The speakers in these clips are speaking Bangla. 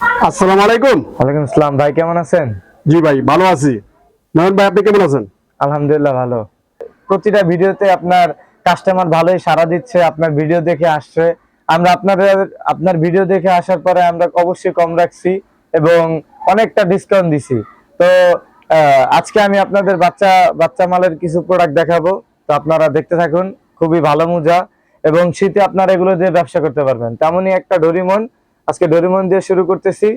আসসালামু আলাইকুম। ওয়ালাইকুম আসসালাম। ভাই কেমন আছেন? জি ভাই ভালো আছি। নয়ন ভাই আপনি কেমন আছেন? আলহামদুলিল্লাহ ভালো। প্রতিটা ভিডিওতে আপনার কাস্টমার ভালোই সাড়া দিচ্ছে আপনার ভিডিও দেখে আসছে। আমরা আপনাদের আপনার ভিডিও দেখে আসার পরে আমরা অবশ্যই কম রাখছি এবং অনেকটা ডিসকাউন্ট দিছি। তো আজকে আমি আপনাদের বাচ্চা বাচ্চা মালের কিছু প্রোডাক্ট দেখাবো। তো আপনারা দেখতে থাকুন খুবই ভালো মোজা। এবং শীতে আপনারা এগুলো দিয়ে ব্যবসা করতে পারবেন। তেমনই একটা ডোরিমন আজকে ডোরিমন দিয়ে শুরু করতেছি।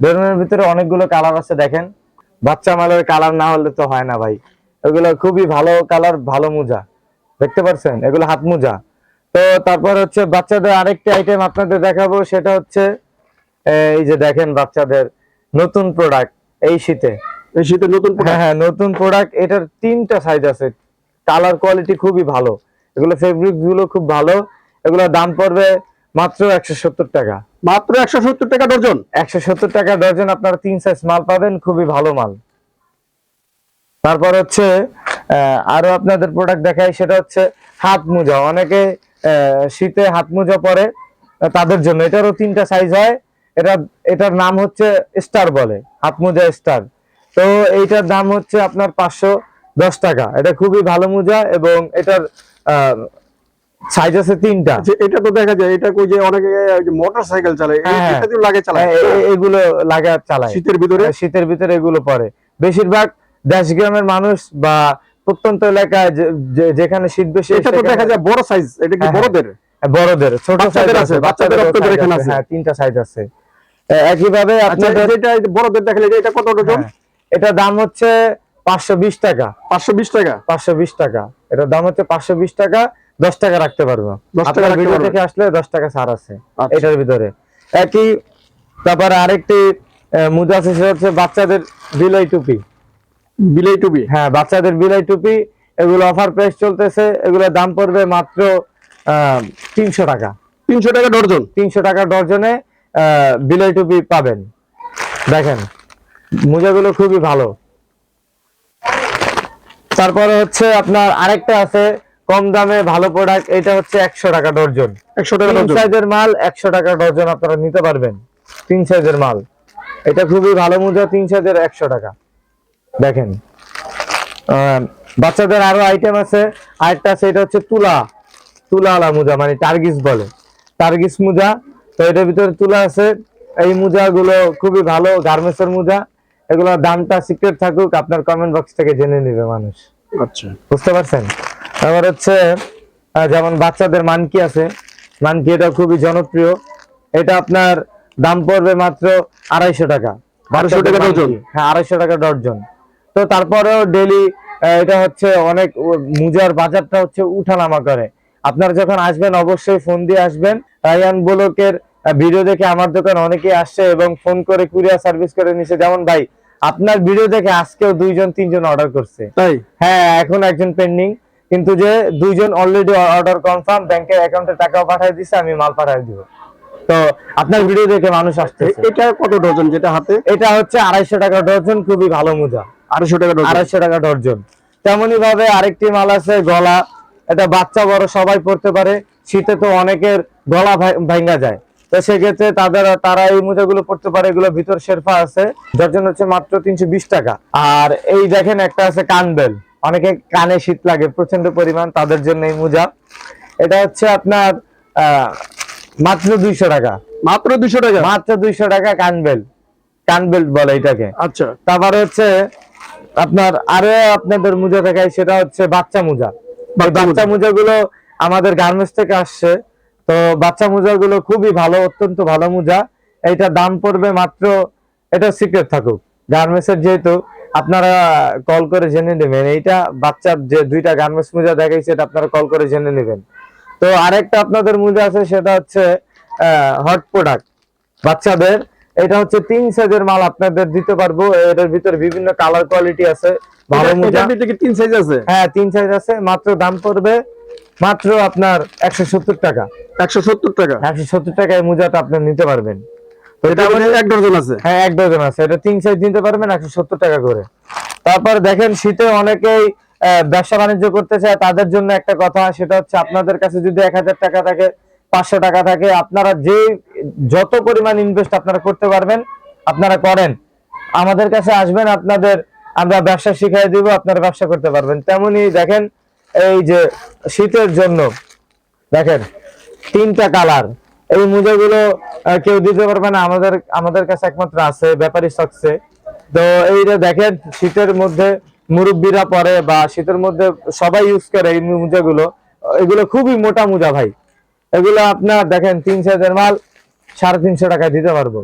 ডোরিমনের ভিতরে অনেকগুলো কালার আছে দেখেন। বাচ্চা মালের কালার না হলে তো হয় না ভাই। এগুলো খুবই ভালো কালার ভালো মোজা। দেখতে পাচ্ছেন এগুলো হাত মোজা। তো তারপর হচ্ছে বাচ্চাদের আরেকটি আইটেম আপনাদের দেখাবো সেটা হচ্ছে এই যে দেখেন বাচ্চাদের নতুন প্রোডাক্ট এই শীতে। এই শীতে নতুন হ্যাঁ হ্যাঁ নতুন প্রোডাক্ট এটার তিনটা সাইজ আছে। কালার কোয়ালিটি খুবই ভালো। এগুলো ফেব্রিকগুলো খুব ভালো। এগুলোর দাম পড়বে মাত্র একশো সত্তর টাকা। মাত্র একশো সত্তর টাকা ডজন। একশো সত্তর টাকা ডজন আপনারা তিন সাইজ মাল পাবেন, খুবই ভালো মাল। তারপর হচ্ছে আরও আপনাদের প্রোডাক্ট দেখাই, সেটা হচ্ছে হাত মোজা। অনেকে শীতে হাত মোজা পরে তাদের জন্য। এটারও তিনটা সাইজ হয়। এটা, এটার নাম হচ্ছে স্টার বলে, হাত মোজা স্টার। তো এইটার দাম হচ্ছে আপনার পাঁচশো দশ টাকা। এটা খুবই ভালো মোজা এবং এটার সাইজ আছে তিনটা। এটা তো দেখা যায় এটা কই যে অনেকে মোটর সাইকেল চালায় হ্যাঁ। এটা লাগে চালায়। এ- এ- এগুলো লাগা চালায়। শীতের ভিতরে? শীতের ভিতরে এগুলো পরে। বেশিরভাগ দেশ গ্রামের মানুষ বা প্রত্যন্ত এলাকায় যেখানে শীত বেশি এটা তো দেখা যায় বড় সাইজ এটা কি হ্যাঁ, বড়দের? বড়দের ছোট size আছে, বাচ্চাদের আপনাদের এখানে আছে। হ্যাঁ তিনটা সাইজ আছে। একইভাবে আচ্ছা আপনাদের এই বড়দের দেখালে এটা কত হ্যাঁ, এটা দাম হচ্ছে পাঁচশো বিশ টাকা। পাঁচশো বিশ টাকা? পাঁচশো বিশ টাকা। এটার দাম হচ্ছে পাঁচশো বিশ টাকা। দশ টাকা রাখতে পারব। আপনার ভিডিও থেকে আসলে দশ টাকা ছাড় আছে আচ্ছা। এটার ভিতরে। একই তারপরে আরেকটি মুজা আছে সেটা হচ্ছে বাচ্চাদের বিলাই টুপি। বিলাই টুবি হ্যাঁ বাচ্চাদের বিলাই টুপি এগুলো অফার প্রাইস চলতেছে এগুলোর দাম পড়বে মাত্র তিনশো টাকা। তিনশো টাকা ডর্জন? তিনশো টাকা আহ, বিলাই টুপি পাবেন। দেখেন মোজাগুলো খুবই ভালো। তারপরে হচ্ছে আপনার আরেকটা আছে কম দামে ভালো প্রোডাক্ট এটা হচ্ছে একশো টাকা ডর্জন একশো টাকা সাইজের মাল একশো টাকা ডর্জন আপনারা নিতে পারবেন। তিন সাইজের মাল। এটা খুবই ভালো মোজা তিন সাইজের একশো টাকা। দেখেন। বাচ্চাদের আরও আইটেম আছে। আরেকটা আছে এটা হচ্ছে তুলা। তুলা আলা মোজা মানে টার্গিস বলে। টার্গিস মুজা তো এটার ভিতরে তুলা আছে। এই মোজা গুলো খুবই ভালো গার্মেন্টসের মোজা এগুলোর দামটা সিক্রেট থাকুক আপনার কমেন্ট বক্স থেকে জেনে নেবে মানুষ। আচ্ছা। বুঝতে পারছেন? তারপর হচ্ছে যেমন বাচ্চাদের মানকি আছে মানকি এটা খুবই জনপ্রিয়। এটা আপনার দাম পড়বে মাত্র আড়াইশো টাকা। 250 টাকা। ডজন? হ্যাঁ আড়াইশো টাকা ডর্জন তো তারপরেও ডেলি এটা হচ্ছে অনেক মুজার বাজারটা হচ্ছে উঠানামা করে। আপনারা যখন আসবেন অবশ্যই ফোন দিয়ে আসবেন। রায়ান ব্লকের ভিডিও দেখে আমার দোকান অনেকেই আসছে এবং ফোন করে কুরিয়ার সার্ভিস করে নিছে। যেমন ভাই আপনার ভিডিও দেখে আজকেও দুইজন তিনজন অর্ডার করছে। তাই? হ্যাঁ এখন একজন পেন্ডিং কিন্তু যে দুইজন অলরেডি অর্ডার কনফার্ম ব্যাংকের অ্যাকাউন্টে টাকাও পাঠিয়ে দিছে আমি মাল পাঠিয়ে দিব। তো আপনার ভিডিও দেখে মানুষ আসছে এটা কত ডজন যেটা হাতে? এটা হচ্ছে আড়াইশো টাকা ডজন খুবই ভালো মোজা আড়াইশো টাকা ডজন। আড়াইশো টাকা ডজন। তেমনি ভাবে আরেকটি মাল আছে গলা। এটা বাচ্চা বড় সবাই পড়তে পারে। শীতে তো অনেকের গলা ভাঙ্গা যায়। তো সেক্ষেত্রে তাদের তারা এই মোজাগুলো পড়তে পারে এগুলো ভিতর শেরফা আছে। ডজন হচ্ছে মাত্র তিনশো বিশ টাকা। আর এই দেখেন একটা আছে কানবেল। অনেকে কানে শীত লাগে প্রচণ্ড পরিমাণ তাদের জন্য এই মোজা। এটা হচ্ছে আপনার মাত্র দুইশো টাকা। মাত্র দুশো টাকা? মাত্র দুইশো টাকা কানবেল কানবেল বলে এটাকে। আচ্ছা। তারপরে হচ্ছে আপনার আরও আপনাদের মোজা দেখাই সেটা হচ্ছে বাচ্চা মোজা। বাচ্চা মোজা। গুলো আমাদের গার্মেন্টস থেকে আসছে তো বাচ্চা মোজা গুলো খুবই ভালো অত্যন্ত ভালো মোজা। এটা দাম পড়বে মাত্র এটা সিক্রেট থাকুক। গার্মেন্টস এর যেহেতু আপনারা কল করে জেনে নেবেন। এইটা বাচ্চার যে দুইটা গার্মেন্টস মোজা দেখাইছে এটা আপনারা কল করে জেনে নেবেন। তো আরেকটা আপনাদের মোজা আছে সেটা হচ্ছে হট প্রোডাক্ট বাচ্চাদের এটা হচ্ছে তিন সাইজের মাল আপনাদের দিতে পারব। এটার ভিতরে বিভিন্ন কালার কোয়ালিটি আছে ভালো মোজা। তিন সাইজ আছে? হ্যাঁ তিন সাইজ আছে মাত্র দাম পড়বে মাত্র আপনার একশো সত্তর টাকা। একশো সত্তর টাকা। একশো সত্তর টাকায় মোজাটা আপনি নিতে পারবেন। এটা এক ডজন আছে। হ্যাঁ এক ডজন আছে। এটা তিন সাইজ নিতে পারবেন একশো সত্তর টাকা করে। তারপর দেখেন শীতে অনেকেই ব্যবসা বাণিজ্য করতে চায় তাদের জন্য একটা কথা সেটা হচ্ছে আপনাদের কাছে যদি এক হাজার টাকা থাকে পাঁচশো টাকা থাকে আপনারা যে যত পরিমাণ ইনভেস্ট আপনারা করতে পারবেন আপনারা করেন। আমাদের কাছে আসবেন আপনাদের আমরা ব্যবসা শিখিয়ে দিব আপনারা ব্যবসা করতে পারবেন। তেমনি দেখেন এই যে শীতের জন্য দেখেন তিনটা কালার এই মোজাগুলো কেউ দিতে পারবে না। আমাদের আমাদের কাছে একমাত্র আছে ব্যাপারী স্টকসে তো এইটা দেখেন শীতের মধ্যে মুরব্বীরা পরে বা শীতের মধ্যে সবাই ইউজ করে এই মোজাগুলো। এগুলো খুবই মোটা মোজা ভাই। এগুলো আপনার দেখেন তিন সাইজের মাল সাড়ে তিনশো টাকায় দিতে পারব।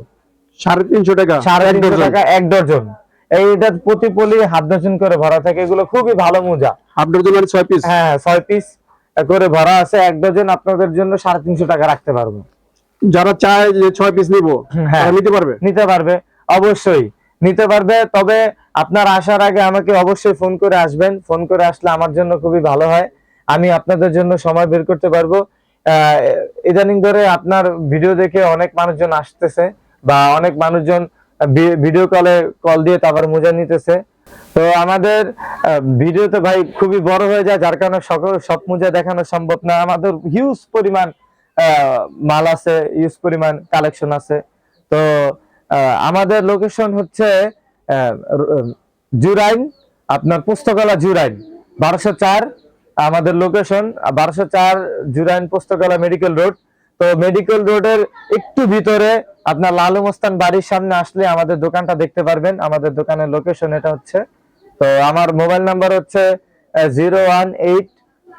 সাড়ে তিনশো টাকা? সাড়ে তিনশো টাকা এক ডজন। এইটা প্রতি পলি হাফ ডজন করে ভরা থাকে। এগুলো খুবই ভালো মোজা। হাফ ডজন মানে ছয় পিস হ্যাঁ ছয় পিস করে ভরা আছে। এক ডজন আপনাদের জন্য সাড়ে তিনশো টাকা রাখতে পারব। যারা চায় যে ছয় পিস নিবো হ্যাঁ। নিতে পারবে? নিতে পারবে অবশ্যই। নিতে পারবে তবে আপনার আসার আগে আমাকে অবশ্যই ফোন করে আসবেন। ফোন করে আসলে আমার জন্য খুবই ভালো হয়। আমি আপনাদের জন্য সময় বের করতে পারব। ইদানিং ধরে আপনার ভিডিও দেখে অনেক মানুষজন আসতেছে বা অনেক মানুষজন ভিডিও কলে কল দিয়ে তারপর মোজা নিতেছে। তো আমাদের আহ, ভিডিওতে ভাই খুবই বড় হয়ে যায় যার কারণে সকল সব মোজা দেখানো সম্ভব না। আমাদের হিউজ পরিমাণ মাল আছে ইউজ পরিমাণ কালেকশন আছে। তো আমাদের লোকেশন হচ্ছে জুরাইন, আপনার পুস্তকালা জুরাইন, বারোশো চার। আমাদের লোকেশন বারোশো চার জুরাইন পুস্তকালা মেডিকেল রোড তো মেডিকেল রোডের একটু ভিতরে আপনার লালু মস্তান বাড়ির সামনে আসলে আমাদের দোকানটা দেখতে পারবেন। আমাদের দোকানের লোকেশন এটা হচ্ছে। তো আমার মোবাইল নাম্বার হচ্ছে zero one eight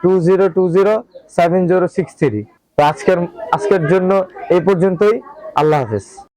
two zero two zero seven zero six three আজকের আজকের জন্য এই পর্যন্তই। আল্লাহ হাফেজ।